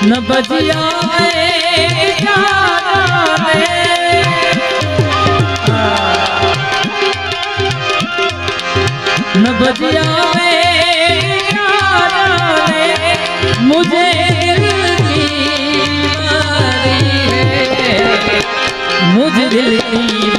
ન પછી આવે ન પછી આવે મુજે મુજે દિલ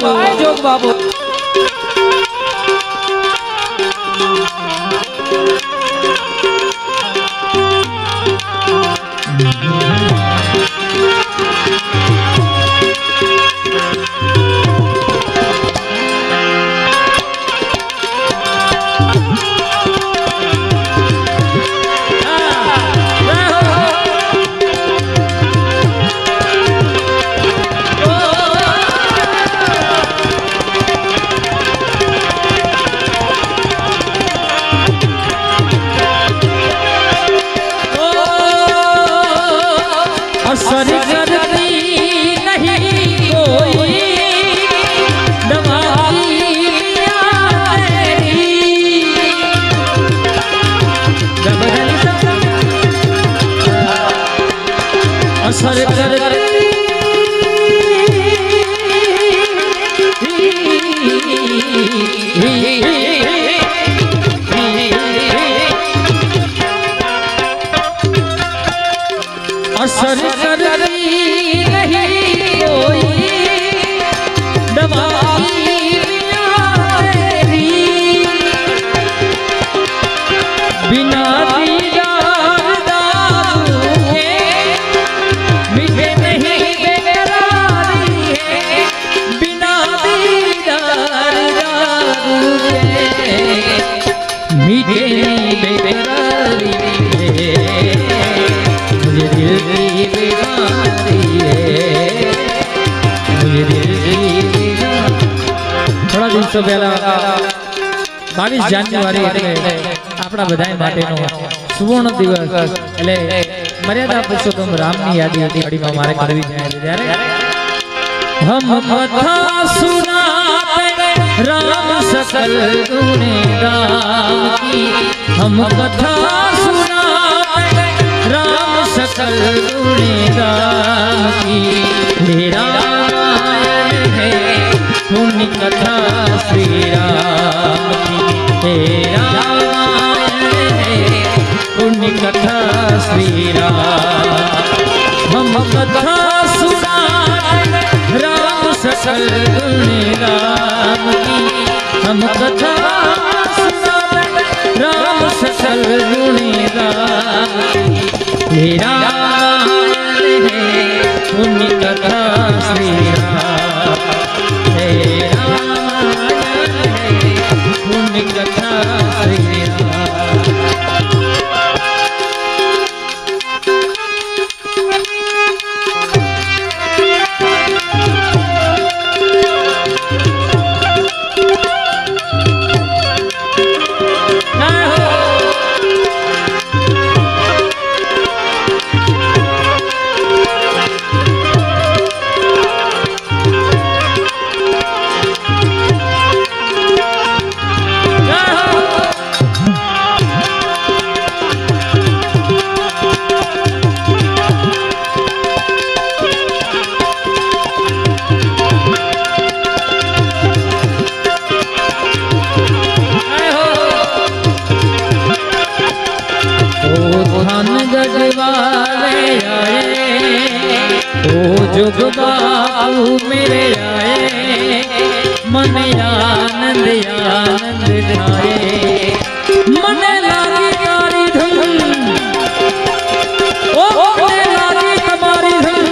જય જોગ અસર કરે અસર કરી રહી ઓય દવા બાવીસ જાન્યુઆરી એટલે આપણા બધા માટેનો સુવર્ણ દિવસ એટલે મર્યાદા પુરુષોત્તમ રામની યાદી હતી અડીમાં મારે કરવી છે ત્યારે હમ કથા સુનાતે રામ સકલ ગુણગાની હમ કથા સુનાતે રામ સકલ ગુણગાની હે રામ હે સુની કથા શ્રી રામ હે રામાયણ સુની કથા શ્રી રામ હમ કથા સુના રામ સકલ ગુણ રામ હમ કથા રામ ओ जुगदाऊ मेरे आए मन आनंद आनंद आए मन लागी गारी धन ओ मन लागी कमारी धन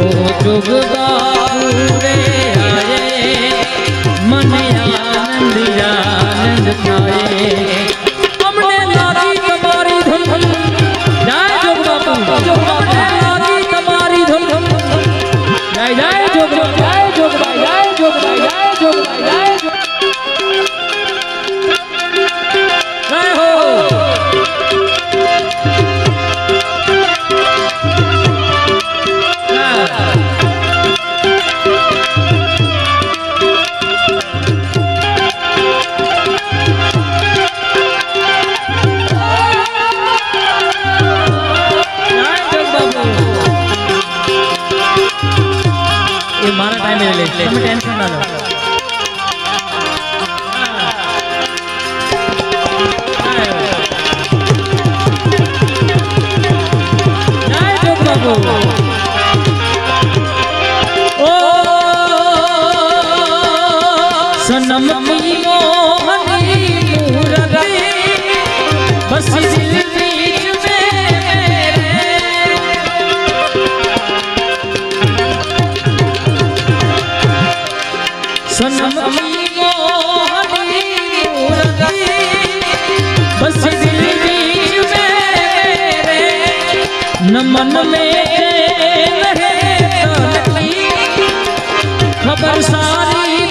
ओ जुगदाऊ मेरे आए मन आनंद आनंद आए એ મારા ટાઈમે લઈ લે તમે ટેન્શન ના લો. ઓ સનમ મોહની સનમ मन में चैन है तलकी खबर सारी भी सारी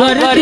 बर